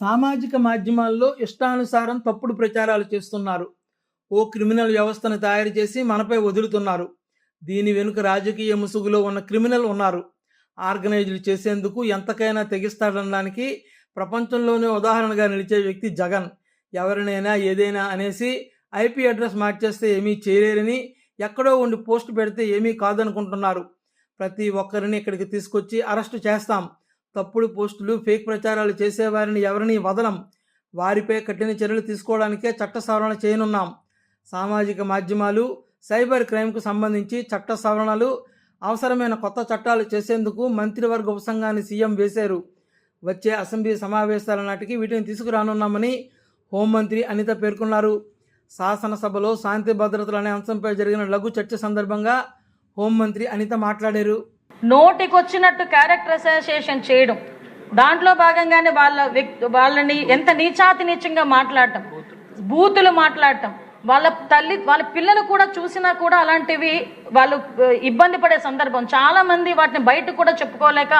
సామాజిక మాధ్యమాల్లో ఇష్టానుసారం తప్పుడు ప్రచారాలు చేస్తున్నారు. ఓ క్రిమినల్ వ్యవస్థను తయారు చేసి మనపై వదులుతున్నారు. దీని వెనుక రాజకీయ ముసుగులో ఉన్న క్రిమినల్ ఉన్నారు. ఆర్గనైజ్లు చేసేందుకు ఎంతకైనా తెగిస్తాడనడానికి ప్రపంచంలోనే ఉదాహరణగా నిలిచే వ్యక్తి జగన్. ఎవరినైనా ఏదైనా అనేసి ఐపీ అడ్రస్ మార్చేస్తే ఏమీ చేయలేరని ఎక్కడో ఉండి పోస్ట్ పెడితే ఏమీ కాదనుకుంటున్నారు. ప్రతి ఒక్కరిని ఇక్కడికి తీసుకొచ్చి అరెస్టు చేస్తాం. తప్పుడు పోస్టులు ఫేక్ ప్రచారాలు చేసేవారిని ఎవరిని వదలం? వారిపై కఠిన చర్యలు తీసుకోవడానికే చట్ట సవరణ చేయనున్నాం. సామాజిక మాధ్యమాలు సైబర్ క్రైమ్కు సంబంధించి చట్ట సవరణలు అవసరమైన కొత్త చట్టాలు చేసేందుకు మంత్రివర్గ ఉపసంఘాన్ని సీఎం వేశారు. వచ్చే అసెంబ్లీ సమావేశాల నాటికి వీటిని తీసుకురానున్నామని హోంమంత్రి అనిత పేర్కొన్నారు. శాసనసభలో శాంతి భద్రతలు అనే అంశంపై జరిగిన లఘు చర్చ సందర్భంగా హోంమంత్రి అనిత మాట్లాడారు. నోటికొచ్చినట్టు క్యారెక్టర్ అసోసియేషన్ చేయడం. దాంట్లో భాగంగానే వాళ్ళ వ్యక్తి వాళ్ళని ఎంత నీచాతి నీచంగా మాట్లాడటం. బూతులు మాట్లాడటం. వాళ్ళ తల్లి వాళ్ళ పిల్లలు కూడా చూసినా కూడా అలాంటివి వాళ్ళు ఇబ్బంది పడే సందర్భం. చాలా మంది వాటిని బయట కూడా చెప్పుకోలేక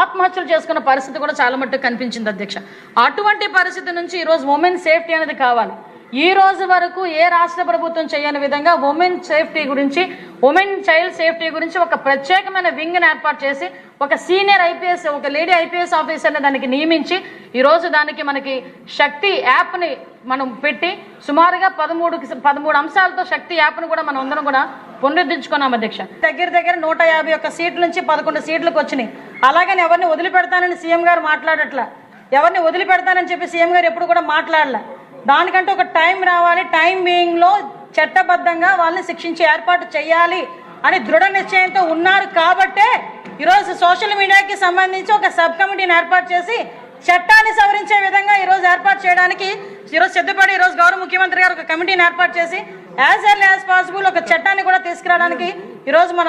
ఆత్మహత్యలు చేసుకున్న పరిస్థితి కూడా చాలా మట్టుకు కనిపించింది అధ్యక్ష. అటువంటి పరిస్థితి నుంచి ఈరోజు ఉమెన్ సేఫ్టీ అనేది కావాలి. ఈ రోజు వరకు ఏ రాష్ట్ర ప్రభుత్వం చేయని విధంగా ఉమెన్ సేఫ్టీ గురించి ఉమెన్ చైల్డ్ సేఫ్టీ గురించి ఒక ప్రత్యేకమైన వింగ్ని ఏర్పాటు చేసి ఒక సీనియర్ ఐపీఎస్ ఒక లేడీ ఐపీఎస్ ఆఫీసర్ని దానికి నియమించి ఈరోజు దానికి మనకి శక్తి యాప్ని మనం పెట్టి సుమారుగా పదమూడు పదమూడు అంశాలతో శక్తి యాప్ను కూడా మనం అందరం కూడా పునరుద్ధరించుకున్నాం అధ్యక్ష. దగ్గర దగ్గర నూట యాభై ఒక్క సీట్ల నుంచి పదకొండు సీట్లకు వచ్చినాయి. అలాగని ఎవరిని వదిలిపెడతానని సీఎం గారు మాట్లాడట్లా. ఎవరిని వదిలిపెడతానని చెప్పి సీఎం గారు ఎప్పుడు కూడా మాట్లాడలే. దానికంటే ఒక టైం రావాలి. టైం బీయింగ్లో చట్టబద్ధంగా వాళ్ళని శిక్షించే ఏర్పాటు చేయాలి అని దృఢ నిశ్చయంతో ఉన్నారు కాబట్టే ఈరోజు సోషల్ మీడియాకి సంబంధించి ఒక సబ్ కమిటీని ఏర్పాటు చేసి చట్టాన్ని సవరించే విధంగా ఈరోజు ఏర్పాటు చేయడానికి ఈరోజు సిద్ధపడి ఈరోజు గౌరవ ముఖ్యమంత్రి గారు ఒక కమిటీని ఏర్పాటు చేసి యాజ్ ఎర్లీ యాజ్ పాసిబుల్ ఒక చట్టాన్ని కూడా తీసుకురావడానికి ఈరోజు మన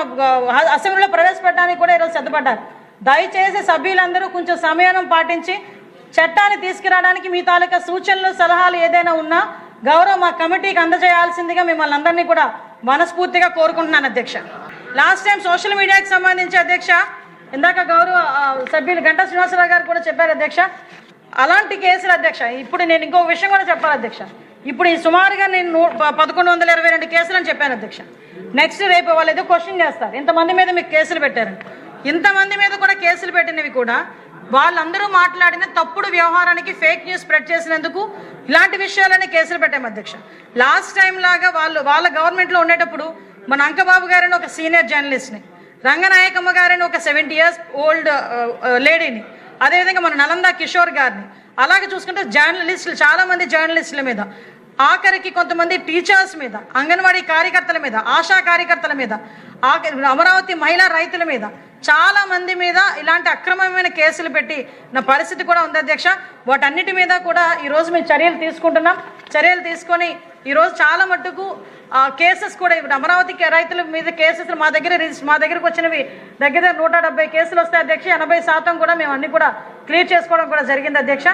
అసెంబ్లీలో ప్రవేశపెట్టడానికి కూడా ఈరోజు సిద్ధపడ్డారు. దయచేసి సభ్యులందరూ కొంచెం సమయం పాటించి చట్టాన్ని తీసుకురావడానికి మీ తాలూకా సూచనలు సలహాలు ఏదైనా ఉన్నా గౌరవ మా కమిటీకి అందజేయాల్సిందిగా మిమ్మల్ని అందరినీ కూడా మనస్ఫూర్తిగా కోరుకుంటున్నాను అధ్యక్ష. లాస్ట్ టైం సోషల్ మీడియాకి సంబంధించి అధ్యక్ష ఇందాక గౌరవ సభ్యులు గంటా శ్రీనివాసరావు గారు కూడా చెప్పారు అధ్యక్ష. అలాంటి కేసులు అధ్యక్ష ఇప్పుడు నేను ఇంకో విషయం కూడా చెప్పాలి అధ్యక్ష. ఇప్పుడు ఈ సుమారుగా నేను నూ- పదకొండు వందల ఇరవై రెండు కేసులు అని చెప్పాను అధ్యక్ష. నెక్స్ట్ రేపు వాళ్ళు ఏదో క్వశ్చన్ చేస్తారు. ఇంతమంది మీద మీకు కేసులు పెట్టారు. ఇంతమంది మీద కూడా కేసులు పెట్టినవి కూడా వాళ్ళందరూ మాట్లాడిన తప్పుడు వ్యవహారానికి ఫేక్ న్యూస్ స్ప్రెడ్ చేసినందుకు ఇలాంటి విషయాలని కేసులు పెట్టాము అధ్యక్ష. లాస్ట్ టైం లాగా వాళ్ళు వాళ్ళ గవర్నమెంట్లో ఉండేటప్పుడు మన అంకబాబు గారిని ఒక సీనియర్ జర్నలిస్ట్ని రంగనాయకమ్మ గారిని ఒక సెవెంటీ ఇయర్స్ ఓల్డ్ లేడీని అదేవిధంగా మన నలంద కిషోర్ గారిని అలాగే చూసుకుంటే జర్నలిస్టులు చాలామంది జర్నలిస్టుల మీద ఆఖరికి కొంతమంది టీచర్స్ మీద అంగన్వాడీ కార్యకర్తల మీద ఆశా కార్యకర్తల మీద ఆఖరి అమరావతి మహిళా రైతుల మీద చాలా మంది మీద ఇలాంటి అక్రమమైన కేసులు పెట్టి నా పరిస్థితి కూడా ఉంది అధ్యక్ష. వాటన్నిటి మీద కూడా ఈరోజు మేము చర్యలు తీసుకుంటున్నాం. చర్యలు తీసుకొని ఈరోజు చాలా మట్టుకు కేసెస్ కూడా ఇప్పుడు అమరావతి రైతుల మీద కేసెస్ మా దగ్గర మా దగ్గరకు వచ్చినవి దగ్గర దగ్గర నూట డెబ్బై కేసులు వస్తాయి అధ్యక్ష. ఎనభై శాతం కూడా మేము అన్ని కూడా క్లియర్ చేసుకోవడం కూడా జరిగింది అధ్యక్ష.